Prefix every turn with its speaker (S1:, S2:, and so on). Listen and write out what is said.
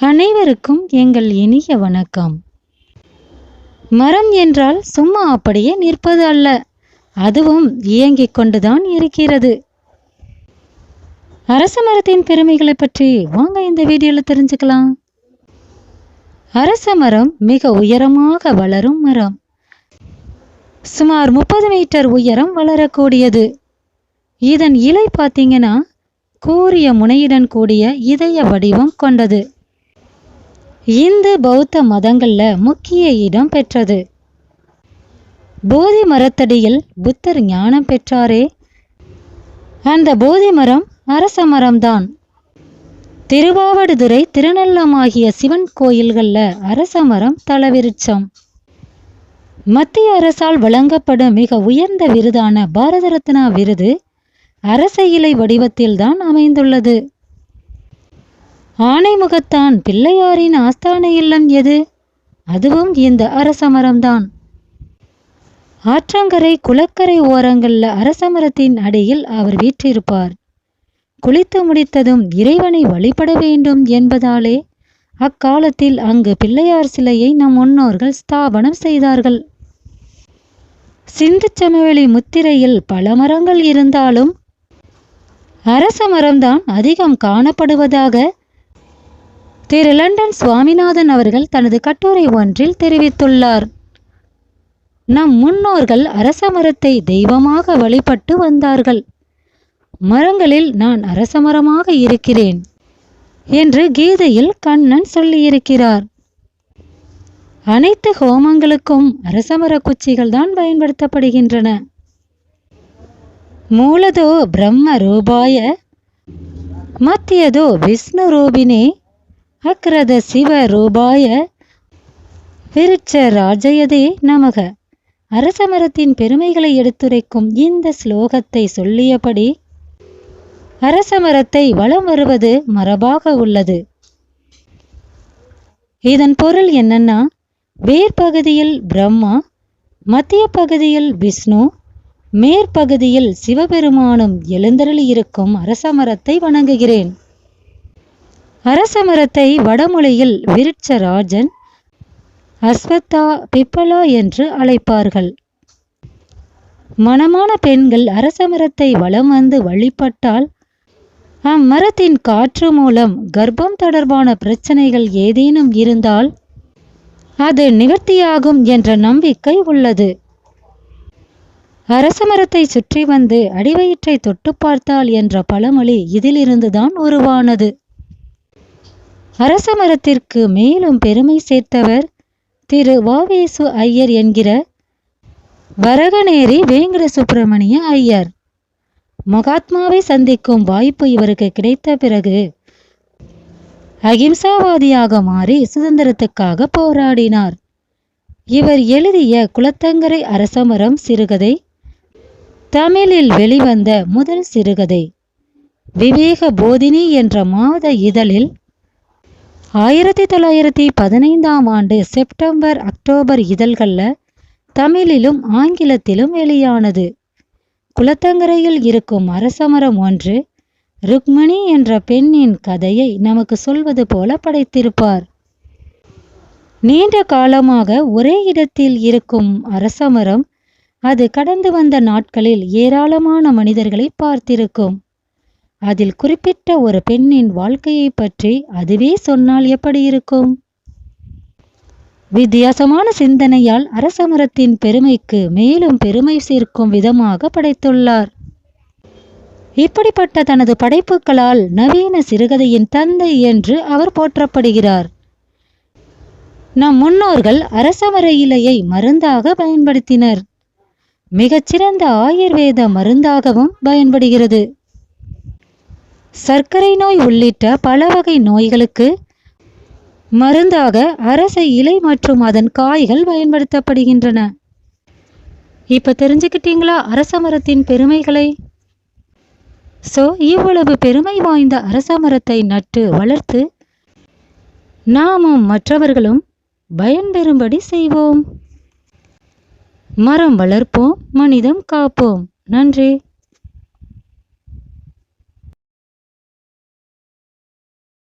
S1: அனைவருக்கும் எங்கள் இனிய வணக்கம். மரம் என்றால் சும்மா அப்படியே நிற்பது அல்ல. அதுவும் இயங்கிக் கொண்டுதான் இருக்கிறது. அரச மரத்தின் பெருமைகளை பற்றி வாங்க இந்த வீடியோவில் தெரிஞ்சுக்கலாம். அரச மரம் மிக உயரமாக வளரும் மரம். சுமார் முப்பது மீட்டர் உயரம் வளரக்கூடியது. இதன் இலை பார்த்தீங்கன்னா கூரிய முனையுடன் கூடிய இதய வடிவம் கொண்டது. இந்து பௌத்த மதங்களில் முக்கிய இடம் பெற்றது. போதி மரத்தடியில் புத்தர் ஞானம் பெற்றாரே. அந்த போதி மரம் அரச மரம்தான். திருவாவடுதுறை திருநள்ளமாகிய சிவன் கோயில்களில் அரச மரம் தலவிருச்சம் மத்திய அரசால் வழங்கப்படும் மிக உயர்ந்த விருதான பாரத ரத்னா விருது அரச இலை வடிவத்தில்தான் அமைந்துள்ளது. ஆனைமுகத்தான் பிள்ளையாரின் ஆஸ்தான இல்லம் எது? அதுவும் இந்த அரசமரம்தான். ஆற்றங்கரை குளக்கரை ஓரங்கள்ல அரச மரத்தின் அடியில் அவர் வீற்றிருப்பார். குளித்து முடித்ததும் இறைவனை வழிபட வேண்டும் என்பதாலே அக்காலத்தில் அங்கு பிள்ளையார் சிலையை நம் முன்னோர்கள் ஸ்தாபனம் செய்தார்கள். சிந்து சமவெளி முத்திரையில் பல மரங்கள் இருந்தாலும் அரச மரம்தான் அதிகம் காணப்படுவதாக திரு லண்டன் சுவாமிநாதன் அவர்கள் தனது கட்டுரை ஒன்றில் தெரிவித்துள்ளார். நம் முன்னோர்கள் அரச மரத்தை தெய்வமாக வழிபட்டு வந்தார்கள். மரங்களில் நான் அரச மரமாக இருக்கிறேன் என்று கீதையில் கண்ணன் சொல்லியிருக்கிறார். அனைத்து ஹோமங்களுக்கும் அரசமர குச்சிகள் தான் பயன்படுத்தப்படுகின்றன. மூலதோ பிரம்ம ரூபாய மத்தியதோ விஷ்ணு ரூபினே அக்ரத சிவ ரூபாய விருட்ச ராஜயதே நமக. அரசமரத்தின் பெருமைகளை எடுத்துரைக்கும் இந்த ஸ்லோகத்தை சொல்லியபடி அரசமரத்தை வலம் வருவது மரபாக உள்ளது. இதன் பொருள் என்னன்னா வேர்பகுதியில் பிரம்மா மத்திய பகுதியில் விஷ்ணு மேற்பகுதியில் சிவபெருமானும் எழுந்தருளி இருக்கும் அரசமரத்தை வணங்குகிறேன். அரசமரத்தை வடமொழியில் விருட்சராஜன் அஸ்வத்தா பிப்பலா என்று அழைப்பார்கள். மணமான பெண்கள் அரசமரத்தை வலம் வந்து வழிபட்டால் அம்மரத்தின் காற்று மூலம் கர்ப்பம் தொடர்பான பிரச்சனைகள் ஏதேனும் இருந்தால் அது நிவர்த்தியாகும் என்ற நம்பிக்கை உள்ளது. அரசமரத்தை சுற்றி வந்து அடிவயிற்றை தொட்டு பார்த்தால் என்ற பழமொழி இதிலிருந்துதான் உருவானது. அரசமரத்திற்கு மேலும் பெருமை சேர்த்தவர் திரு வாவேசு ஐயர் என்கிற வரகநேரி வேங்கட சுப்பிரமணிய ஐயர். மகாத்மாவை சந்திக்கும் வாய்ப்பு இவருக்கு கிடைத்த பிறகு அகிம்சாவாதியாக மாறி சுதந்திரத்துக்காக போராடினார். இவர் எழுதிய குலத்தங்கரை அரசமரம் சிறுகதை தமிழில் வெளிவந்த முதல் சிறுகதை விவேக போதினி என்ற மாத இதழில் ஆயிரத்தி தொள்ளாயிரத்தி பதினைந்தாம் ஆண்டு செப்டம்பர் அக்டோபர் இதழ்களில் தமிழிலும் ஆங்கிலத்திலும் வெளியானது. குளத்தங்கரையில் இருக்கும் அரசமரம் ஒன்று ருக்மணி என்ற பெண்ணின் கதையை நமக்கு சொல்வது போல படைத்திருப்பார். நீண்ட காலமாக ஒரே இடத்தில் இருக்கும் அரசமரம் அது கடந்து வந்த நாட்களில் ஏராளமான மனிதர்களை பார்த்திருக்கும். அதில் குறிப்பிட்ட ஒரு பெண்ணின் வாழ்க்கையை பற்றி அதுவே சொன்னால் எப்படி இருக்கும்? வித்தியாசமான சிந்தனையால் அரசமரத்தின் பெருமைக்கு மேலும் பெருமை சேர்க்கும் விதமாக படைத்துள்ளார். இப்படிப்பட்ட தனது படைப்புகளால் நவீன சிறுகதையின் தந்தை என்று அவர் போற்றப்படுகிறார். நம் முன்னோர்கள் அரசமர இலையை மருந்தாக பயன்படுத்தினர். மிகச்சிறந்த ஆயுர்வேத மருந்தாகவும் பயன்படுகிறது. சர்க்கரை நோய் உள்ளிட்ட பல வகை நோய்களுக்கு மருந்தாக அரச இலை மற்றும் அதன் காய்கள் பயன்படுத்தப்படுகின்றன. இப்போ தெரிஞ்சுக்கிட்டீங்களா அரச மரத்தின் பெருமைகளை? ஸோ இவ்வளவு பெருமை வாய்ந்த அரச மரத்தை நட்டு வளர்த்து நாமும் மற்றவர்களும் பயன்பெறும்படி செய்வோம். மரம் வளர்ப்போம் மனிதம் காப்போம். நன்றி.